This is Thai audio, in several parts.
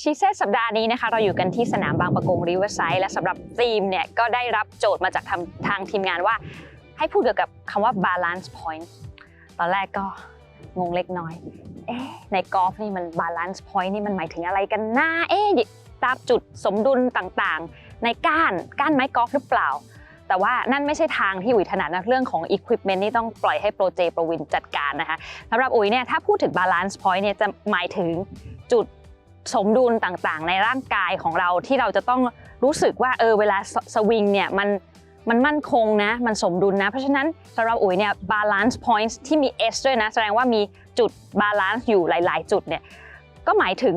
ชีเซตสัปดาห์นี้นะคะเราอยู่กันที่สนามบางประกงริเวอร์ไซด์และสำหรับธีมเนี่ยก็ได้รับโจทย์มาจากทางทางทีมงานว่า ให้พูดเกี่ยวกับคำว่า balance point ตอนแรกก็งงเล็กน้อย เอ๊ะในกอล์ฟนี่มัน balance point นี่มันหมายถึงอะไรกันนะเอ๊ะตามจุดสมดุลต่างๆ ในก้านก้านไม้กอล์ฟหรือเปล่า แต่ว่านั่นไม่ใช่ทางที่อุ๋ยถนัดนะเรื่องของ equipment นี่ต้องปล่อยให้โปรเจโปรวินจัดการนะคะสำหรับอุ๋ยเนี่ยถ้าพูดถึง balance point เนี่ยจะหมายถึงจุด สมดุลต่างๆ ในร่างกายของเราที่เราจะต้องรู้สึกว่าเออเวลาสสวิงเนี่ยมันมันมั่นคงนะ มันสมดุลนะ เพราะฉะนั้นสำหรับอุ๋ยเนี่ย balance points ที่มี S ด้วยนะ แสดงว่ามีจุด balance อยู่หลาย ๆ จุดเนี่ยก็หมายถึง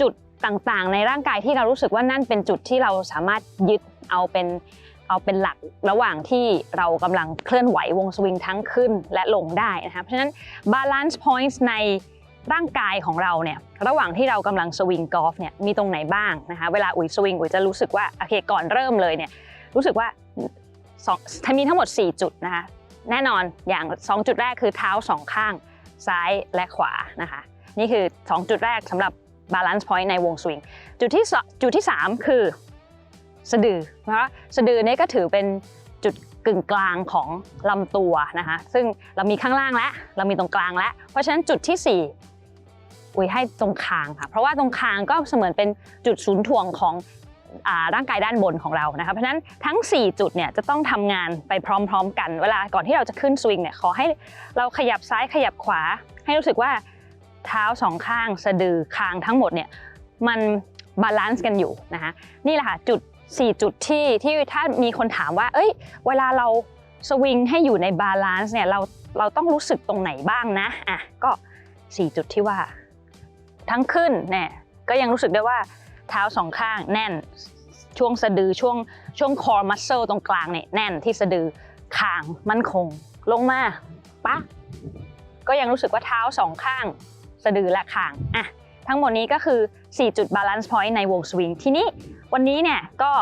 จุดต่างๆ ในร่างกายที่เรารู้สึกว่านั่นเป็นจุดที่เราสามารถยึดเอาเป็นเอาเป็นหลักระหว่างที่เรากำลังเคลื่อนไหววงสวิงทั้งขึ้นและลงได้นะคะเพราะฉะนั้น balance points ใน ร่างกายของเราเนี่ยระหว่างที่เรากำลังสวิงกอล์ฟเนี่ยมีตรงไหนบ้างนะคะเวลาอุ๋ยสวิงอุ๋ยจะรู้สึกว่าโอเคก่อนเริ่มเลยเนี่ยรู้สึกว่าสองมีทั้งหมด 4 จุดนะคะแน่นอนอย่าง 2 จุดแรกคือเท้าสองข้างซ้ายและขวานะคะนี่คือ 2 จุดแรกสำหรับ balance point ในวงสวิงจุดที่สองจุดที่ 3 คือสะดือนะคะสะดือเนี่ยก็ถือเป็นจุด กึ่งกลางของลำตัวนะคะ ซึ่งเรามีข้างล่างแล้วเรามีตรงกลางแล้วเพราะฉะนั้นจุดที่ 4 อุ้ยให้ตรงคางค่ะ เพราะว่าตรงคางก็เสมือนเป็นจุดศูนย์ถ่วงของร่างกายด้านบนของเรานะคะเพราะฉะนั้นทั้ง 4 จุดเนี่ยจะต้องทำงานไปพร้อม ๆ กัน เวลาก่อนที่เราจะขึ้นสวิงเนี่ยขอให้เราขยับซ้ายขยับขวา ให้รู้สึกว่าเท้าสองข้างสะดือคางทั้งหมดเนี่ยมันบาลานซ์กันอยู่นะคะนี่แหละค่ะจุด 4 จุดที่ที่ถ้ามีคนถามว่า เอ้ย เวลาเราสวิงให้อยู่ในบาลานซ์เนี่ยเราเราต้องรู้สึกตรงไหนบ้างนะอะก็ 4 จุดที่ว่า ทั้งขึ้นเนี่ยก็ยังรู้สึกได้ว่าเท้าสองข้างแน่นช่วงสะดือช่วงช่วงคอมัสเซลตรงกลางเนี่ยแน่นที่สะดือคางมั่นคง ลงมาปะก็ยังรู้สึกว่าเท้าสองข้าง สะดือและคางอะ ทั้งหมดนี้ก็คือ 4 จุดบาลานซ์พอยต์ในวงสวิงทีนี้วันนี้เนี่ยก็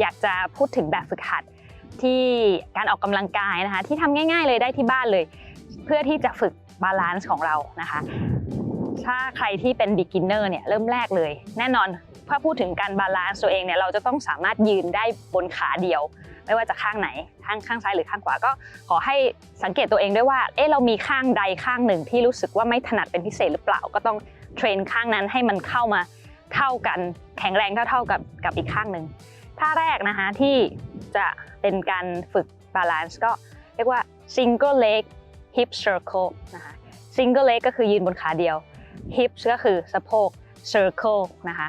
อยากจะพูดถึงแบบฝึกหัดที่การออกกำลังกายนะคะที่ทำง่าย ๆ เลยได้ที่บ้านเลย เพื่อที่จะฝึกบาลานซ์ของเรานะคะถ้าใครที่เป็น beginner เนี่ยเริ่มแรกเลย แน่นอนถ้าพูดถึงการบาลานซ์ตัวเองเนี่ยเราจะต้องสามารถยืนได้บนขาเดียว ไม่ว่าจะข้างไหนข้างข้างซ้ายหรือข้างขวาก็ขอให้สังเกตตัวเองด้วยว่าเอ๊ะเรามีข้างใดข้างหนึ่งที่รู้สึกว่าไม่ถนัดเป็นพิเศษหรือเปล่าก็ต้อง เทรนข้างนั้นให้มันเข้ามาเท่ากัน แข็งแรงเท่าๆกับกับอีกข้างหนึ่งท่าแรกนะคะที่จะเป็นการฝึกบาลานซ์ก็เรียกว่า single leg hip circle นะคะ single leg ก็คือยืนบนขาเดียว hips ก็คือสะโพก circle นะคะ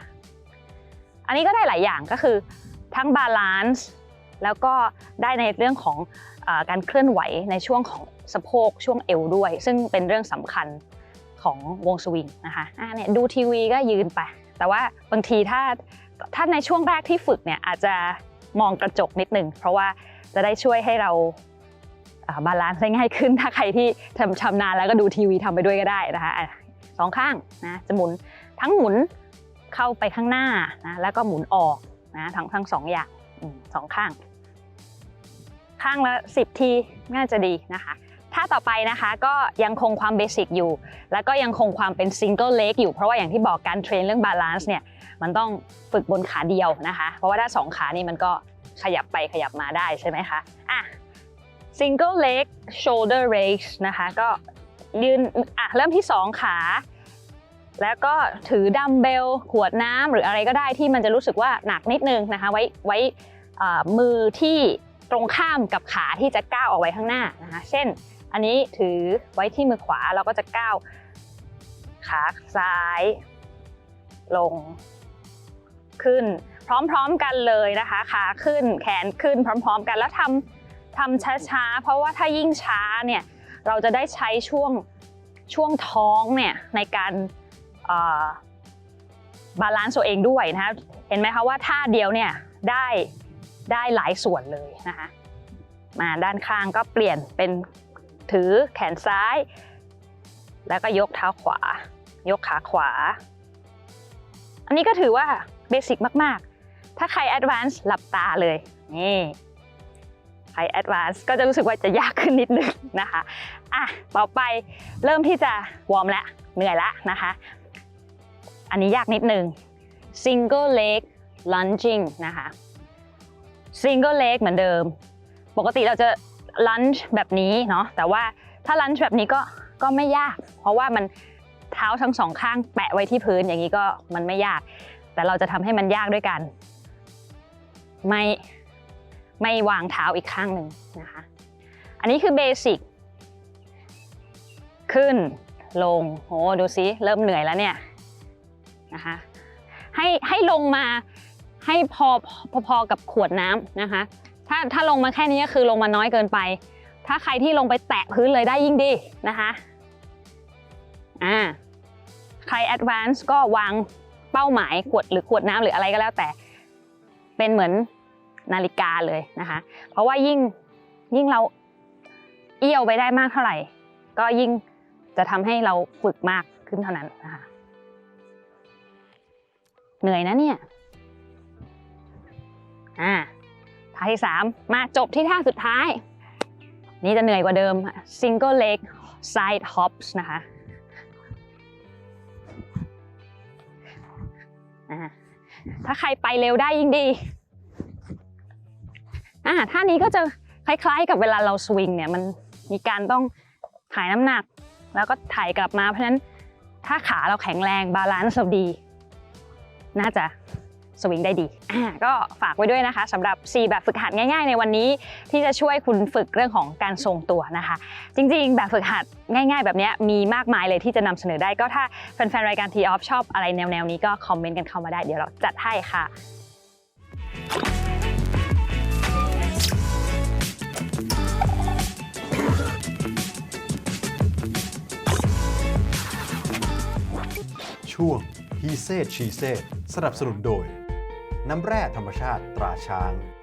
อันนี้ก็ได้หลายอย่างก็คือทั้งบาลานซ์แล้วก็ได้ในเรื่องของอการเคลื่อนไหวในช่วงของสะโพกช่วงเอวด้วย ซึ่งเป็นเรื่องสำคัญ ของวงสวิงนะคะอ่าเนี่ยดูทีวีก็ยืนไป แต่ว่าบางทีถ้าถ้าในช่วงแรกที่ฝึกเนี่ยอาจจะมองกระจกนิดนึง เพราะว่าจะได้ช่วยให้เราบาลานซ์ได้ง่ายขึ้น ถ้าใครที่ทำชำนาญแล้วก็ดูทีวีทำไปด้วยก็ได้นะคะสองข้างนะจะหมุนทั้งหมุนเข้าไปข้างหน้านะแล้วก็หมุนออกนะทั้งทั้งสองอย่างสองข้าง ข้างละ10ทีน่าจะดีนะคะ ถ้าต่อไปนะคะก็ยังคงความเบสิกอยู่ แล้วก็ยังคงความเป็นซิงเกิลเลกอยู่ เพราะว่าอย่างที่บอกการเทรนเรื่องบาลานซ์เนี่ยมันต้องฝึกบนขาเดียวนะคะ เพราะว่าถ้าสองขานี่มันก็ขยับไปขยับมาได้ใช่ไหมคะอะ single leg shoulder raise นะคะก็ยืนอะเริ่มที่2ขา แล้วก็ถือดัมเบลขวดน้ำหรืออะไรก็ได้ที่มันจะรู้สึกว่าหนักนิดนึงนะคะไว้ไว้มือที่ตรงข้ามกับขาที่จะก้าวออกไว้ข้างหน้านะคะ เช่น อันนี้ถือไว้ที่มือขวาเราก็จะก้าวขาซ้าย ลง ขึ้น พร้อมๆกันเลยนะคะ ขาขึ้นแขนขึ้นพร้อม ๆ กันแล้วทำทำช้าๆ เพราะว่าถ้ายิ่งช้าเนี่ยเราจะได้ใช้ช่วงช่วงท้องเนี่ยในการบาลานซ์ตัวเองด้วยนะคะเห็นไหมคะว่าท่าเดียวเนี่ยได้ได้หลายส่วนเลยนะคะมาด้านข้างก็เปลี่ยนเป็น ถือแขนซ้าย แล้วก็ยกเท้าขวา ยกขาขวา อันนี้ก็ถือว่าเบสิกมาก ๆ ถ้าใครแอดวานซ์หลับตาเลย นี่ ใครแอดวานซ์ก็จะรู้สึกว่าจะยากขึ้นนิดนึงนะคะ อะ ต่อไปเริ่มที่จะวอร์มแล้วเหนื่อยแล้วนะคะ อันนี้ยากนิดนึง single leg lunging นะคะ single leg เหมือนเดิม ปกติเราจะ lunge แบบนี้เนาะแต่ว่าถ้า lunge แบบนี้ก็ก็ไม่ยาก เพราะว่ามันเท้าทั้งสองข้างแปะไว้ที่พื้นอย่างนี้ก็มันไม่ยาก แต่เราจะทำให้มันยากด้วยกัน ไม่ไม่วางเท้าอีกข้างหนึ่งนะคะ อันนี้คือเบสิกขึ้นลงโหดูซิเริ่มเหนื่อยแล้วเนี่ยนะคะให้ให้ลงมาให้พอพอพอกับขวดน้ำนะคะ ถ้าถ้าลงมาแค่นี้ก็คือลงมาน้อยเกินไป ถ้าใครที่ลงไปแตะพื้นเลยได้ยิ่งดีนะคะอ่าใคร advance ก็วางเป้าหมายขวดหรือขวดน้ำหรืออะไรก็แล้วแต่เป็นเหมือนนาฬิกาเลยนะคะ เพราะว่ายิ่งยิ่งเราเอี้ยวไปได้มากเท่าไหร่ ก็ยิ่งจะทำให้เราฝึกมากขึ้นเท่านั้นนะคะเหนื่อยนะเนี่ย ท่าที่สามมาจบที่ท่าสุดท้าย นี่จะเหนื่อยกว่าเดิม single leg side hops นะคะถ้าใครไปเร็วได้ยิ่งดีอ่าท่านี้ก็จะคล้ายๆ กับเวลาเราสวิงเนี่ยมันมีการต้องถ่ายน้ำหนัก แล้วก็ถ่ายกลับมาเพราะฉะนั้นถ้าขาเราแข็งแรงบาลานซ์เราดี น่าจะ สวิงได้ดีอ่าก็ฝากไว้ด้วยนะคะสำหรับ4แบบฝึกหัดง่าย ๆ ในวันนี้ที่จะช่วยคุณฝึกเรื่องของการทรงตัวนะคะ จริงๆ แบบฝึกหัดง่าย ๆ แบบนี้มีมากมายเลยที่จะนำเสนอได้ก็ถ้าแฟนๆรายการ T Off ชอบอะไรแนวๆนี้ก็คอมเมนต์กันเข้ามาได้เดี๋ยวเราจัดให้ค่ะช่วงฮีเซ she เซสนับสนุนโดย น้ำแร่ธรรมชาติตราช้าง